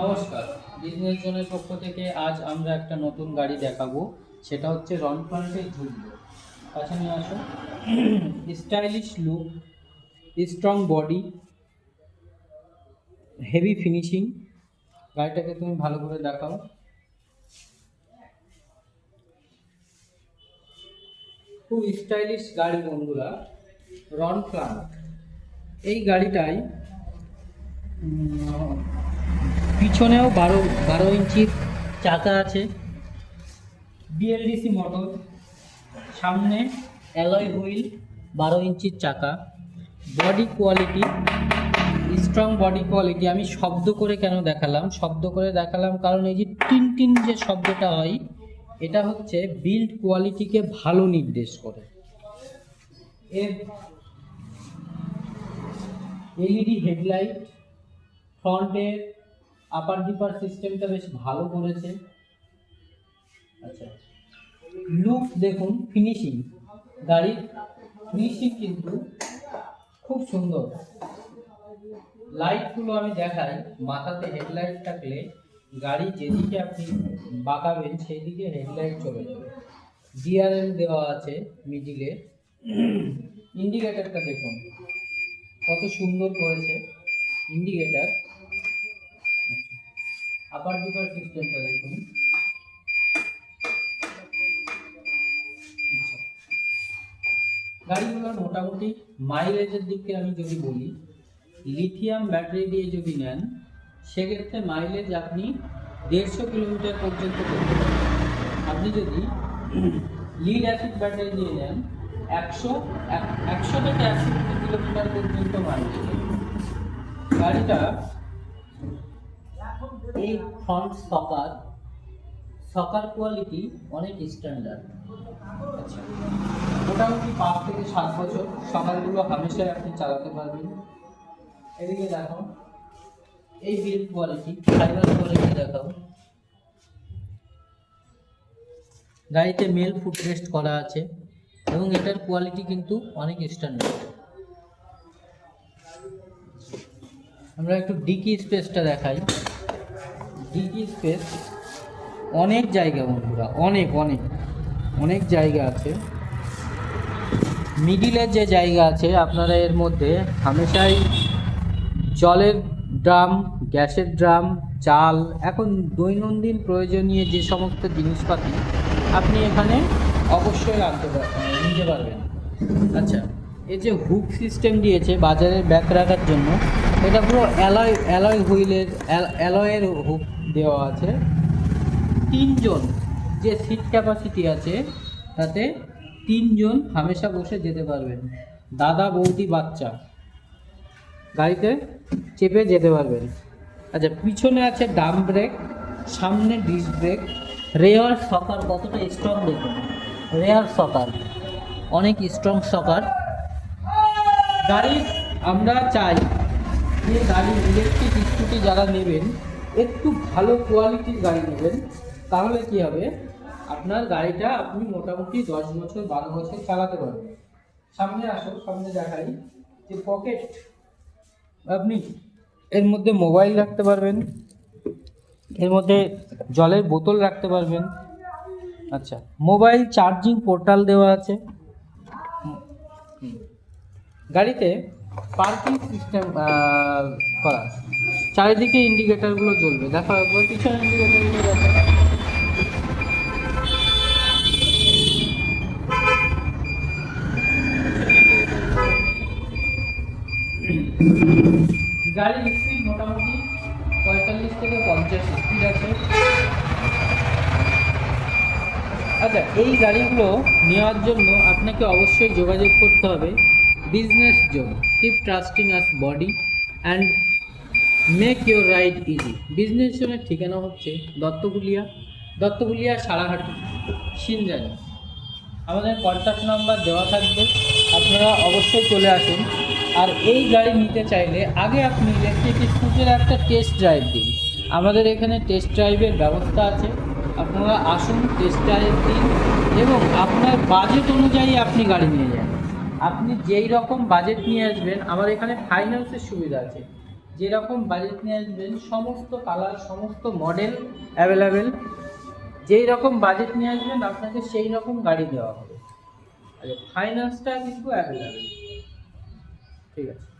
নমস্কার। বিজনেস জোনের পক্ষ থেকে আজ আমরা একটা নতুন গাড়ি দেখাবো। সেটা হচ্ছে রন ফ্রন্টের ঝুললো কাছে নিয়ে আসো। Stylish look strong body heavy finishing গাড়িটাকে তুমি ভালো করে দেখাও। খুব স্টাইলিশ গাড়ি বন্ধুরা রন ফ্লান্ট এই গাড়িটাই পিছনেও বারো বারো ইঞ্চির চাকা আছে। বিএলডিসি মোটর সামনে অ্যালয় হুইল বারো ইঞ্চির চাকা। Body quality strong body quality আমি শব্দ করে কেন দেখালাম? শব্দ করে দেখালাম কারণ এই যে টিন টিন যে শব্দটা হয়, এটা হচ্ছে বিল্ড কোয়ালিটিকে ভালো নির্দেশ করে। এর এলইডি হেডলাইট ফ্রন্টের আপার ডিপার সিস্টেমটা বেশ ভালো করেছে। আচ্ছা। লুক দেখুন ফিনিশিং গাড়ির ফিনিশিং কিন্তু খুব সুন্দর। লাইটগুলো আমি দেখাই, মাথাতে হেডলাইট থাকলে গাড়ি যেদিকে আপনি বাঁকাবেন সেই দিকে হেডলাইট চলে যাবে। ডিআরএল দেওয়া আছে মিডিলে ইন্ডিকেটারটা দেখুন, কত সুন্দর করেছে। ইন্ডিকেটার আপার ডিপার সিস্টেমটা দেখুন। গাড়িগুলোর মোটামুটি মাইলেজের দিকে আমি যদি বলি লিথিয়াম ব্যাটারি দিয়ে যদি নেন, সেক্ষেত্রে মাইলেজ আপনি দেড়শো কিলোমিটার পর্যন্ত করতে আপনি যদি লিড অ্যাসিড ব্যাটারি দিয়ে নেন, একশো একশো থেকে একশো কিলোমিটার পর্যন্ত মাইলেজ গাড়িটা এই ফ্রন্ট সকার সকার কোয়ালিটি অনেক স্ট্যান্ডার্ড আচ্ছা। মোটামুটি পাঁচ থেকে সাত বছর। সকালগুলো হামেশাই আপনি চালাতে পারবেন। এদিকে দেখো এই বিল্ড কোয়ালিটি ফাইবার কোয়ালিটি দেখাও। গাড়িতে মেল ফুট রেস্ট করা আছে এবং এটার কোয়ালিটি কিন্তু অনেক স্ট্যান্ডার্ড আমরা একটু ডিকি স্পেসটা দেখাই। ডিকি স্পেস অনেক জায়গা বন্ধুরা, অনেক অনেক অনেক জায়গা আছে। মিডিলের যে জায়গা আছে, আপনারা এর মধ্যে হামেশাই জলের ড্রাম, গ্যাসের ড্রাম, চাল, এখন দৈনন্দিন প্রয়োজনীয় যে সমস্ত জিনিসপাতি আপনি এখানে অবশ্যই রাখতে পার- নিতে পারবেন। আচ্ছা এই যে হুক সিস্টেম দিয়েছে বাজারে ব্যাক রাখার জন্য, এটা পুরো অ্যালয় অ্যালয় হুইলের অ্যালয়ের হুক দেওয়া আছে। তিনজন যে সিট ক্যাপাসিটি আছে, তাতে তিনজন হামেশা বসে যেতে পারবেন। দাদা, বৌদি, বাচ্চা গাড়িতে চেপে যেতে পারবেন। আচ্ছা পিছনে আছে ডাম ব্রেক সামনে ডিস্ক ব্রেক রেয়ার সকার কতটা স্ট্রং দেখুন। রেয়ার সকার অনেক স্ট্রং সকার গাড়ি আমরা চাই যে গাড়ি ইলেকট্রিক স্কুটি যারা নেবেন একটু ভালো কোয়ালিটির গাড়ি নেবেন, তাহলে কি হবে? আপনার গাড়িটা আপনি মোটামুটি দশ বছর, বারো বছর চালাতে পারবেন। সামনে আসো সামনে দেখাই যে পকেট আপনি এর মধ্যে মোবাইল রাখতে পারবেন, এর মধ্যে জলের বোতল রাখতে পারবেন। আচ্ছা মোবাইল চার্জিং পোর্টাল দেওয়া আছে। গাড়িতে পার্কিং সিস্টেম করা চারিদিকে ইন্ডিকেটারগুলো জ্বলবে। দেখো, একবার পিছনে ইন্ডিকেটারগুলো দেখো। গাড়ির স্পিড মোটামুটি পঁয়তাল্লিশ থেকে পঞ্চাশ স্পিড আছে। আচ্ছা এই গাড়িগুলো নেওয়ার জন্য আপনাকে অবশ্যই যোগাযোগ করতে হবে। Business zone keep trusting us body and make your ride easy business জোনের ঠিকানা হচ্ছে দত্তগুলিয়া। দত্তগুলিয়া, সারাহাটি, সিনজানি। আমাদের কন্ট্যাক্ট নাম্বার দেওয়া থাকবে। আপনারা অবশ্যই চলে আসুন। আর এই গাড়ি নিতে চাইলে আগে আপনি ইলেকট্রিক স্কুটির একটা টেস্ট ড্রাইভ দিন। আমাদের এখানে টেস্ট ড্রাইভের ব্যবস্থা আছে। আপনারা আসুন টেস্ট ড্রাইভ দিন এবং আপনার বাজেট অনুযায়ী আপনি গাড়ি নিয়ে যান। আপনি যেই রকম বাজেট নিয়ে আসবেন, আমার এখানে ফাইন্যান্সের সুবিধা আছে। যেরকম বাজেট নিয়ে আসবেন সমস্ত কালার সমস্ত মডেল অ্যাভেলেবেল যেই রকম বাজেট নিয়ে আসবেন আপনাকে সেই রকম গাড়ি দেওয়া হবে। আচ্ছা ফাইন্যান্সটা কিন্তু অ্যাভেলেবেল ঠিক আছে।